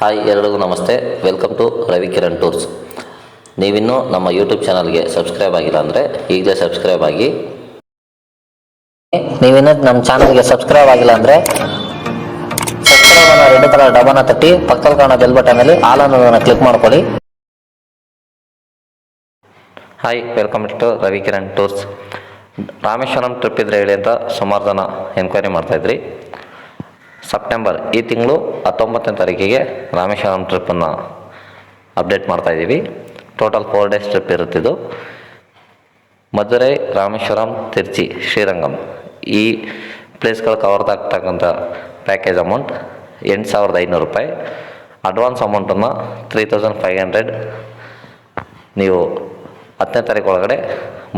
Hi ಎಲ್ಲರಿಗೂ ನಮಸ್ತೆ. Welcome to Ravi Kiran tours ನೀವಿನ್ನೂ ನಮ್ಮ ಯೂಟ್ಯೂಬ್ ಚಾನಲ್ಗೆ ಸಬ್ಸ್ಕ್ರೈಬ್ ಆಗಿಲ್ಲ ಅಂದರೆ ಈಗಲೇ ಸಬ್ಸ್ಕ್ರೈಬ್ ಆಗಿ. ನೀವಿನ್ನೂ ನಮ್ಮ ಚಾನಲ್ಗೆ ಸಬ್ಸ್ಕ್ರೈಬ್ ಆಗಿಲ್ಲ ಅಂದರೆ ಸಬ್ಸ್ಕ್ರೈಬ್ ಅನ್ನೋ ರೆಡ್ ಕಲರ್ ಡಬನ ತಟ್ಟಿ, ಪಕ್ಕದಲ್ಲಿ ಕಾಣೋ ಬೆಲ್ ಬಟನಲ್ಲಿ ಆಲ್ ಅನ್ನೋದನ್ನು ಕ್ಲಿಕ್ ಮಾಡ್ಕೊಳ್ಳಿ. Hi welcome to Ravi Kiran tours Rameshwaram trip ಇದ್ರೆ ಹೇಳಿ ಅಂತ ಸುಮಾರು ಜನ ಎನ್ಕ್ವೈರಿ ಮಾಡ್ತಾಯಿದ್ರಿ ಸೆಪ್ಟೆಂಬರ್ ಈ ತಿಂಗಳು ಹತ್ತೊಂಬತ್ತನೇ ತಾರೀಕಿಗೆ ರಾಮೇಶ್ವರಂ ಟ್ರಿಪ್ಪನ್ನು ಅಪ್ಡೇಟ್ ಮಾಡ್ತಾ ಇದ್ದೀವಿ. ಟೋಟಲ್ ಫೋರ್ ಡೇಸ್ ಟ್ರಿಪ್ ಇರುತ್ತಿದ್ದು ಮಧುರೈ, ರಾಮೇಶ್ವರಂ, ತಿರ್ಚಿ, ಶ್ರೀರಂಗಂ. ಈ ಪ್ಲೇಸ್ಗಳು ಕವರ್ ಆಗ್ತಕ್ಕಂಥ ಪ್ಯಾಕೇಜ್ ಅಮೌಂಟ್ ಎಂಟು ಸಾವಿರದ ಐನೂರು ರೂಪಾಯಿ. ಅಡ್ವಾನ್ಸ್ ಅಮೌಂಟನ್ನು ತ್ರೀ ತೌಸಂಡ್ ಫೈವ್ ಹಂಡ್ರೆಡ್ ನೀವು ಹತ್ತನೇ ತಾರೀಕು ಒಳಗಡೆ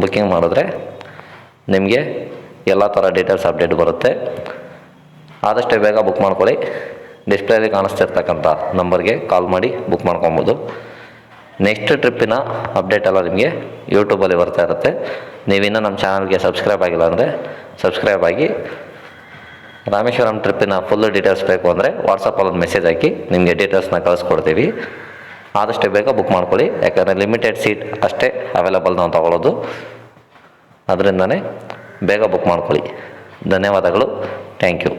ಬುಕ್ಕಿಂಗ್ ಮಾಡಿದ್ರೆ ನಿಮಗೆ ಎಲ್ಲ ಥರ ಡೀಟೇಲ್ಸ್ ಅಪ್ಡೇಟ್ ಬರುತ್ತೆ. ಆದಷ್ಟು ಬೇಗ ಬುಕ್ ಮಾಡ್ಕೊಳ್ಳಿ. ಡಿಸ್ಪ್ಲೇಲಿ ಕಾಣಿಸ್ತಿರ್ತಕ್ಕಂಥ ನಂಬರ್ಗೆ ಕಾಲ್ ಮಾಡಿ ಬುಕ್ ಮಾಡ್ಕೊಬೋದು. ನೆಕ್ಸ್ಟ್ ಟ್ರಿಪ್ಪಿನ ಅಪ್ಡೇಟ್ ಎಲ್ಲ ನಿಮಗೆ ಯೂಟ್ಯೂಬಲ್ಲಿ ಬರ್ತಾ ಇರುತ್ತೆ. ನೀವಿನ್ನೂ ನಮ್ಮ ಚಾನಲ್ಗೆ ಸಬ್ಸ್ಕ್ರೈಬ್ ಆಗಿಲ್ಲ ಅಂದರೆ ಸಬ್ಸ್ಕ್ರೈಬ್ ಆಗಿ ರಾಮೇಶ್ವರಂ ಟ್ರಿಪ್ಪಿನ ಫುಲ್ ಡೀಟೇಲ್ಸ್ ಬೇಕು ಅಂದರೆ ವಾಟ್ಸಪ್ಪಲ್ಲಿ ಒಂದು ಮೆಸೇಜ್ ಹಾಕಿ ನಿಮಗೆ ಡೀಟೇಲ್ಸ್ನ ಕಳಿಸ್ಕೊಡ್ತೀವಿ. ಆದಷ್ಟು ಬೇಗ ಬುಕ್ ಮಾಡ್ಕೊಳ್ಳಿ. ಯಾಕಂದರೆ ಲಿಮಿಟೆಡ್ ಸೀಟ್ ಅಷ್ಟೇ ಅವೈಲಬಲ್ ನಾವು ತಗೊಳ್ಳೋದು ಅದರಿಂದನೇ ಬೇಗ ಬುಕ್ ಮಾಡ್ಕೊಳ್ಳಿ. ಧನ್ಯವಾದಗಳು. Thank you